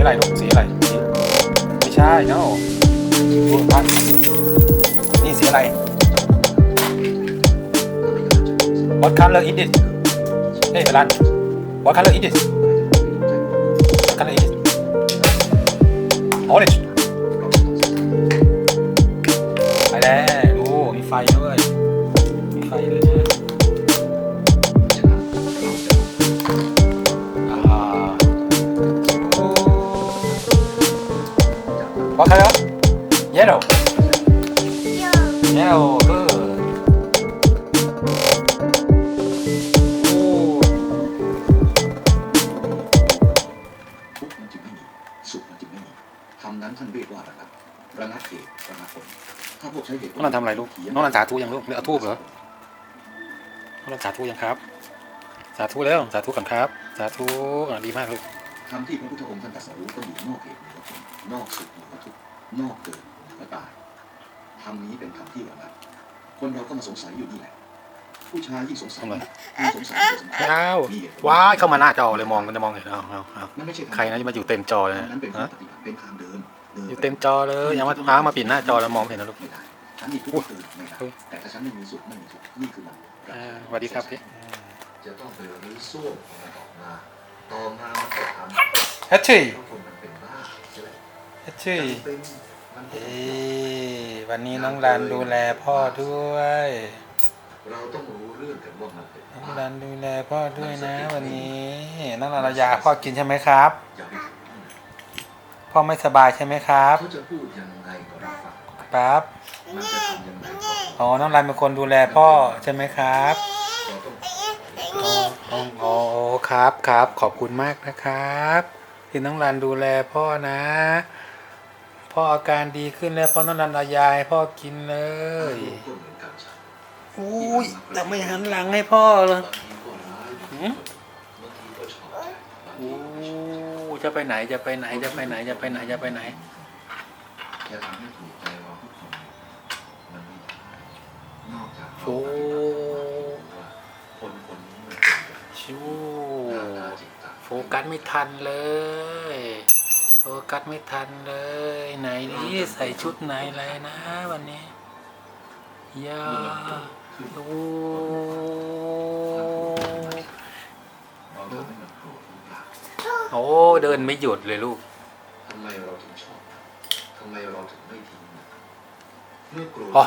อะไรลูกสีอะไรสีไม่ใช่เนาะนนี่สีอะไร What color is this เฮ้ยรัน What color is this What color is this Orange ไปแล้วดูมีไฟด้วยมีไฟเลยนะ Yellow Yellow good โอ้ทุกข์มันจึงไม่มีสุขมันจึงไม่มีคำนั้นท่านเรียกว่าระงับระงับเหตุระงับผลถ้าพวกใช้เหตุผลน้องนันทำอะไรลูก น้องนันสาธุยังลูกหรือเอาทูบเหรอ น้องนันสาธุยังครับ สาธุแล้ว สาธุก่อนครับ สาธุอ่าดีมากลูก คำที่พระพุทธองค์ท่านตรัสรู้ก็อยู่นอกเหตุเหนือผลนอกสุขเหนือทุกข์นอกเกิด เหนือตายคำนี้เป็นคำที่ระงับคนเราก็มาสงสัยอยู่นี่แหละ ผู้ชายยิ่งสงสัยทำไมยิ่งสงสัยยิ่งสงสัยว้าวมีเหตุผลว้ายเข้ามาหน้าจอเลยมองมันจะมองเห็นเอาเอาเอามันไม่ใช่ใครนะจะมาอยู่เต็มจอเลยทางนะนั้นเป็นฮะทางปฏิบัติเป็นทางเดินดินอยู่เต็มจอเลยอย่ามาพามาปิดหน้าจอแล้วมองไม่เห็นนะลูก ไม่ได้ฉันมีทุกข์ตื่นไม่ได้เฮ้ยแต่ถ้าฉันไม่มีสุขไม่มีทุกข์นี่คือมัน อ่าสวัสดีครับพี่จะต้องไปรื้อส้วมของมันออกมาต่อมามันก็ทำแฮชชี่เพราะคนมันเป็นบ้าใช่ไหมแฮชชี่มันเป็นมัน เป็เอ้นวันนี้น้องรันดูแลพ่อด้วย เราต้องรู้เรื่องกันว่ามันเป็นน้องบ้ารันดูแลพ่อด้วยนะ วันนี้น้องรันเอายาพ่อกินใช่ไหมครับ อย่าไปถึงนั่นนะพ่อไม่สบายใช่ไหมครับเขาจะพูดยังไงก็รับฟังไปปั๊บมันจะทำยังไงก็อ๋อน้องรันเป็นคนดูแลพ่อใช่ไหมครับเราต้องอ๋ออ๋อครับครับขอบคุณมากนะครับ ที่น้องรันดูแลพ่อนะ พ่ออาการดีขึ้นแล้วพ่อน้องรันเอายาให้พ่อกินเลยอารมณ์ก็เหมือนกันใช่อุ้ยแต่ไม่หันหลังให้พ่อเลยบางทีก็ร้ายบางหืทีมก็บางทีก็ชอบใจบางทีโอ้ก็ไม่ชอบจะไปไหนจะไปไหนจะไปไหนจะไปไหนจะไปไหนจะทำให้ถูกใจเราทุกคนมันไม่ได้นอกจากเราโอ้ปฏิบัติว่าคนคนนี้มันเป็นอย่างไรชูหน้าตาจิตตาโฟกัสไม่ทันเลยโฟ กัสไม่ทันเลย ไหนนี่ใส่ชุดไหนอะไรนะ วันนี้ยาโอ้เราทำให้มันโกรธทุกอย่างโอ้เดินไม่หยุดเลยลูกทำไมเราถึงชอบมันทำไมเราถึงไม่ทิ้งมันเมื่อโกรธอ๋อ